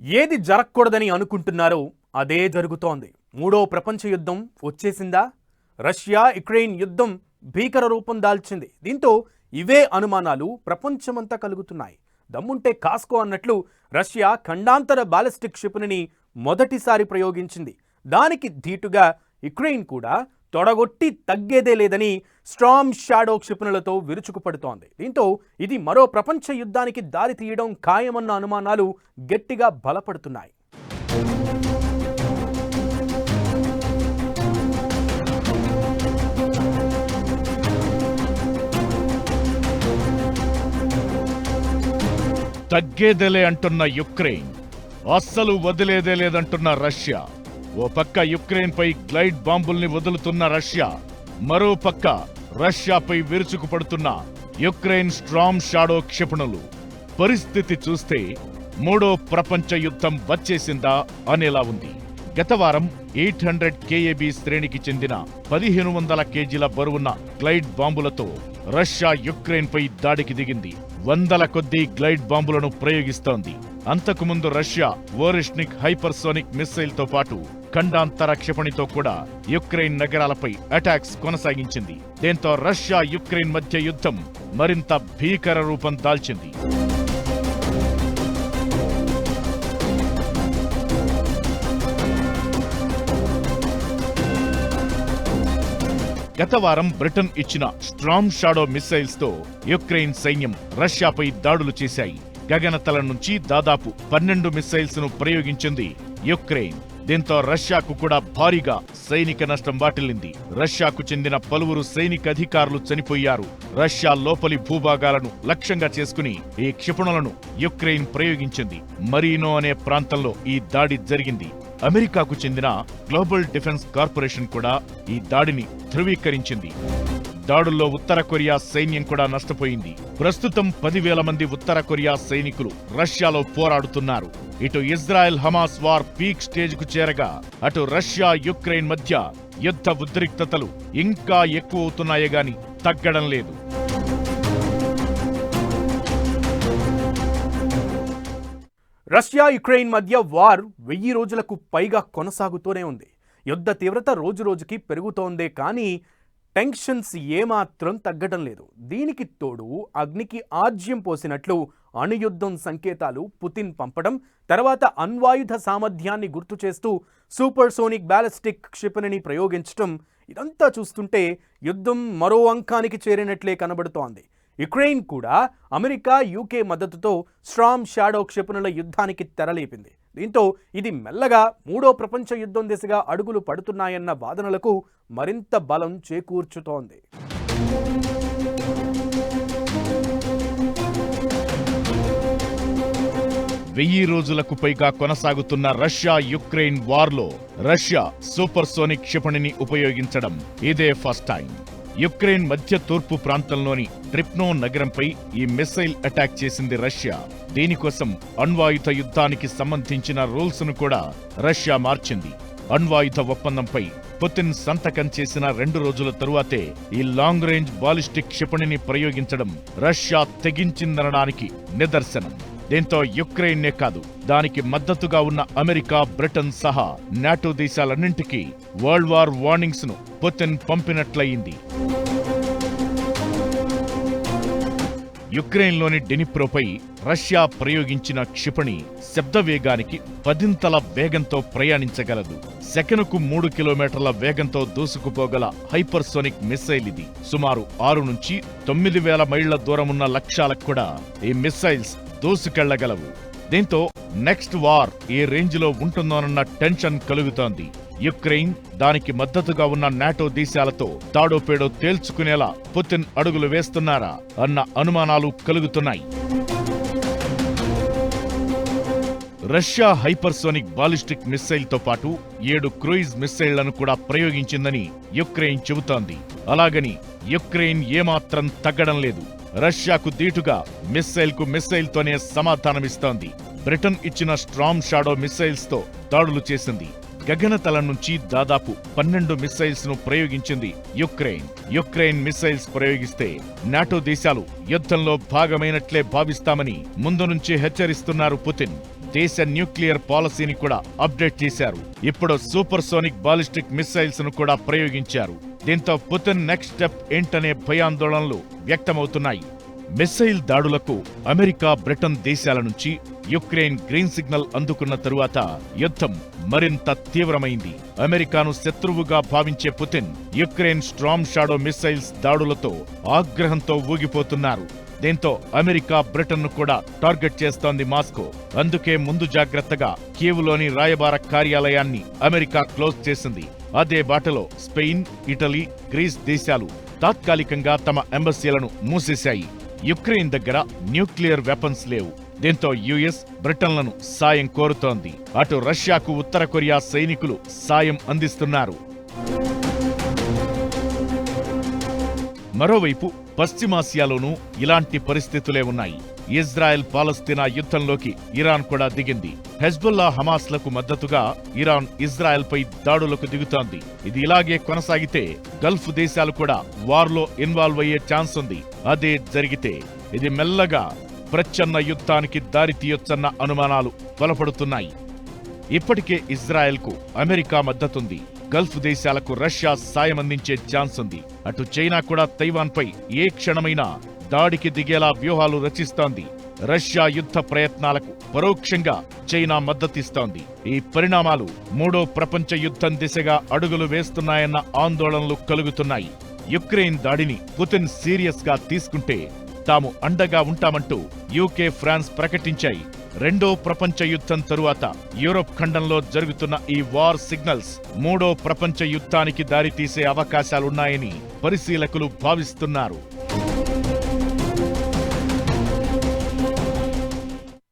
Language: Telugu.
ఏది జరగకూడదని అనుకుంటున్నారో అదే జరుగుతోంది. మూడో ప్రపంచ యుద్ధం వచ్చేసిందా? రష్యా యుక్రెయిన్ యుద్ధం భీకర రూపం దాల్చింది. దీంతో ఇవే అనుమానాలు ప్రపంచమంతా కలుగుతున్నాయి. దమ్ముంటే కాస్కో అన్నట్లు రష్యా ఖండాంతర బాలిస్టిక్ క్షిపణిని మొదటిసారి ప్రయోగించింది. దానికి ధీటుగా యుక్రెయిన్ కూడా తొడగొట్టి తగ్గేదే లేదని స్ట్రామ్ షాడో క్షిపణులతో విరుచుకుపడుతోంది. దీంతో ఇది మరో ప్రపంచ యుద్ధానికి దారి తీయడం ఖాయమన్న అనుమానాలు గట్టిగా బలపడుతున్నాయి. తగ్గేదేలే అంటున్న యుక్రెయిన్ అస్సలు వదిలేదే లేదంటున్న రష్యా. ఓ పక్క యుక్రెయిన్పై గ్లైడ్ బాంబుల్ని వదులుతున్న రష్యా మరో పక్క రష్యాపై విరుచుకుపడుతున్న యుక్రెయిన్ స్ట్రామ్ షాడో క్షిపణులు. పరిస్థితి చూస్తే మూడో ప్రపంచ యుద్ధం వచ్చేసిందా అనేలా ఉంది. గత వారం ఎయిట్ హండ్రెడ్ కేఏబీ శ్రేణికి చెందిన పదిహేను వందల కేజీల బరువున్న గ్లైడ్ బాంబులతో రష్యా యుక్రెయిన్పై దాడికి దిగింది. వందల కొద్దీ గ్లైడ్ బాంబులను ప్రయోగిస్తోంది. అంతకుముందు రష్యా ఓరిష్నిక్ హైపర్సోనిక్ మిస్సైల్తో పాటు ఖండాంతర క్షిపణితో కూడా యుక్రెయిన్ నగరాలపై అటాక్స్ కొనసాగించింది. దీంతో రష్యా యుక్రెయిన్ మధ్య యుద్ధం మరింత భీకర రూపం దాల్చింది. గత వారం బ్రిటన్ ఇచ్చిన స్ట్రామ్ షాడో మిస్సైల్స్తో యుక్రెయిన్ సైన్యం రష్యాపై దాడులు చేశాయి. గగనతల నుంచి దాదాపు పన్నెండు మిస్సైల్స్ను ప్రయోగించింది యుక్రెయిన్. దీంతో రష్యాకు కూడా భారీగా సైనిక నష్టం వాటిల్లింది. రష్యాకు చెందిన పలువురు సైనిక అధికారులు చనిపోయారు. రష్యా లోపలి భూభాగాలను లక్ష్యంగా చేసుకుని ఈ క్షిపణులను యుక్రెయిన్ ప్రయోగించింది. మరీనో అనే ప్రాంతంలో ఈ దాడి జరిగింది. అమెరికాకు చెందిన గ్లోబల్ డిఫెన్స్ కార్పొరేషన్ కూడా ఈ దాడిని ధృవీకరించింది. దాడుల్లో ఉత్తర కొరియా సైన్యం కూడా నష్టపోయింది. ప్రస్తుతం పదివేల మంది ఉత్తర కొరియా సైనికులు రష్యాలో పోరాడుతున్నారు. ఇటు ఇజ్రాయెల్ హమాస్ వార్ పీక్ స్టేజ్కు చేరగా అటు రష్యా యుక్రెయిన్ మధ్య యుద్ధ ఉద్రిక్తతలు ఇంకా ఎక్కువ అవుతున్నాయే గాని తగ్గడం లేదు. రష్యా యుక్రెయిన్ మధ్య వార్ వెయ్యి రోజులకు పైగా కొనసాగుతూనే ఉంది. యుద్ధ తీవ్రత రోజురోజుకి పెరుగుతోందే కానీ టెన్షన్స్ ఏమాత్రం తగ్గడం లేదు. దీనికి తోడు అగ్నికి ఆజ్యం పోసినట్లు అణుయుద్ధం సంకేతాలు పుతిన్ పంపడం తర్వాత అణ్వాయుధ సామర్థ్యాన్ని గుర్తు చేస్తూ సూపర్ సోనిక్ బ్యాలిస్టిక్ క్షిపణిని ప్రయోగించడం ఇదంతా చూస్తుంటే యుద్ధం మరో అంకానికి చేరినట్లే కనబడుతోంది. యుక్రెయిన్ కూడా అమెరికా యూకే మద్దతుతో స్ట్రామ్ షాడో క్షిపణుల యుద్ధానికి తెరలేపింది. దీంతో ఇది మెల్లగా మూడో ప్రపంచ యుద్ధం దిశగా అడుగులు పడుతున్నాయన్న వాదనలకు మరింత బలం చేకూర్చుతోంది. వెయ్యి రోజులకు పైగా కొనసాగుతున్న రష్యా యుక్రెయిన్ వార్లో రష్యా సూపర్ సోనిక్ క్షిపణిని ఉపయోగించడం ఇదే ఫస్ట్ టైం. యుక్రెయిన్ మధ్య తూర్పు ప్రాంతంలోని ట్రిప్నో నగరంపై ఈ మిసైల్ అటాక్ చేసింది రష్యా. దీనికోసం అణ్వాయుధ యుద్ధానికి సంబంధించిన రూల్స్ను కూడా రష్యా మార్చింది. అణ్వాయుధ ఒప్పందంపై పుతిన్ సంతకం చేసిన రెండు రోజుల తరువాతే ఈ లాంగ్ రేంజ్ బాలిస్టిక్ క్షిపణిని ప్రయోగించడం రష్యా తెగించిందనడానికి నిదర్శనం. దీంతో యుక్రెయిన్నే కాదు దానికి మద్దతుగా ఉన్న అమెరికా బ్రిటన్ సహా నాటో దేశాలన్నింటికీ వరల్డ్ వార్ వార్నింగ్స్ను పుతిన్ పంపినట్లయింది. యుక్రెయిన్లోని డెనిప్రోపై రష్యా ప్రయోగించిన క్షిపణి శబ్ద వేగానికి పదింతల వేగంతో ప్రయాణించగలదు. సెకనుకు మూడు కిలోమీటర్ల వేగంతో దూసుకుపోగల హైపర్సోనిక్ మిస్సైల్ ఇది. సుమారు ఆరు నుంచి తొమ్మిది వేల మైళ్ళ దూరమున్న లక్ష్యాలకు కూడా ఈ మిస్సైల్స్ దూసుకెళ్ళగలవు. దీంతో నెక్స్ట్ వార్ ఏ రేంజ్లో ఉంటుందోనన్న టెన్షన్ కలుగుతోంది. యుక్రెయిన్ దానికి మద్దతుగా ఉన్న నాటో దేశాలతో తాడోపేడో తేల్చుకునేలా పుతిన్ అడుగులు వేస్తున్నారా అన్న అనుమానాలు కలుగుతున్నాయి. రష్యా హైపర్సోనిక్ బాలిస్టిక్ మిస్సైల్తో పాటు ఏడు క్రూయిజ్ మిస్సైళ్ళను కూడా ప్రయోగించిందని యుక్రెయిన్ చెబుతోంది. అలాగని యుక్రెయిన్ ఏమాత్రం తగ్గడం లేదు. రష్యాకు దీటుగా మిస్సైల్కు మిస్సైల్తోనే సమాధానమిస్తోంది. బ్రిటన్ ఇచ్చిన స్ట్రామ్ షాడో మిస్సైల్స్తో దాడులు చేసింది. గగనతలం నుంచి దాదాపు పన్నెండు మిస్సైల్స్ను ప్రయోగించింది యుక్రెయిన్. యుక్రెయిన్ మిస్సైల్స్ ప్రయోగిస్తే నాటో దేశాలు యుద్ధంలో భాగమైనట్లే భావిస్తామని ముందు నుంచే హెచ్చరిస్తున్నారు పుతిన్. దేశ న్యూక్లియర్ పాలసీని కూడా అప్డేట్ చేశారు. ఇప్పుడు సూపర్ సోనిక్ బాలిస్టిక్ మిస్సైల్స్ను కూడా ప్రయోగించారు. దీంతో పుతిన్ నెక్స్ట్ స్టెప్ ఏంటనే భయాందోళనలు వ్యక్తమవుతున్నాయి. మిస్సైల్ దాడులకు అమెరికా బ్రిటన్ దేశాల నుంచి యుక్రెయిన్ గ్రీన్ సిగ్నల్ అందుకున్న తరువాత యుద్ధం మరింత తీవ్రమైంది. అమెరికాను శత్రువుగా భావించే Putin Ukraine storm shadow missiles దాడులతో ఆగ్రహంతో ఊగిపోతున్నారు. దీంతో అమెరికా బ్రిటన్ను కూడా టార్గెట్ చేస్తోంది మాస్కో. అందుకే ముందు జాగ్రత్తగా కీవ్లోని రాయబార కార్యాలయాన్ని అమెరికా క్లోజ్ చేసింది. అదే బాటలో స్పెయిన్ ఇటలీ గ్రీస్ దేశాలు తాత్కాలికంగా తమ ఎంబసీలను మూసేశాయి. యుక్రెయిన్ దగ్గర న్యూక్లియర్ వెపన్స్ లేవు. దీంతో యుఎస్ బ్రిటన్లను సాయం కోరుతోంది. అటు రష్యాకు ఉత్తర కొరియా సైనికులు సాయం అందిస్తున్నారు. మరోవైపు పశ్చిమాసియాలోనూ ఇలాంటి పరిస్థితులే ఉన్నాయి. ఇజ్రాయెల్ పాలస్తీనా యుద్ధంలోకి ఇరాన్ కూడా దిగింది. హెజ్బుల్లా హమాస్లకు మద్దతుగా ఇరాన్ ఇజ్రాయెల్పై దాడులకు దిగుతోంది. ఇది ఇలాగే కొనసాగితే గల్ఫ్ దేశాలు కూడా వార్లో ఇన్వాల్వ్ అయ్యే ఛాన్స్ ఉంది. అదే జరిగితే ఇది మెల్లగా ప్రచ్ఛన్న యుద్ధానికి దారితీయొచ్చన్న అనుమానాలు బలపడుతున్నాయి. ఇప్పటికే ఇజ్రాయెల్కు అమెరికా మద్దతుంది. గల్ఫ్ దేశాలకు రష్యా సాయం అందించే ఛాన్స్ ఉంది. అటు చైనా కూడా తైవాన్పై ఏ క్షణమైనా దాడికి దిగేలా వ్యూహాలు రచిస్తోంది. రష్యా యుద్ధ ప్రయత్నాలకు పరోక్షంగా చైనా మద్దతిస్తోంది. ఈ పరిణామాలు మూడో ప్రపంచ యుద్ధం దిశగా అడుగులు వేస్తున్నాయన్న ఆందోళనలు కలుగుతున్నాయి. యుక్రెయిన్ దాడిని పుతిన్ సీరియస్గా తీసుకుంటే తాము అండగా ఉంటామంటూ యూకే ఫ్రాన్స్ ప్రకటించాయి. రెండో ప్రపంచ యుద్ధం తరువాత యూరోప్ ఖండంలో జరుగుతున్న ఈ వార్ సిగ్నల్స్ మూడో ప్రపంచ యుద్ధానికి దారితీసే అవకాశాలున్నాయని పరిశీలకులు భావిస్తున్నారు.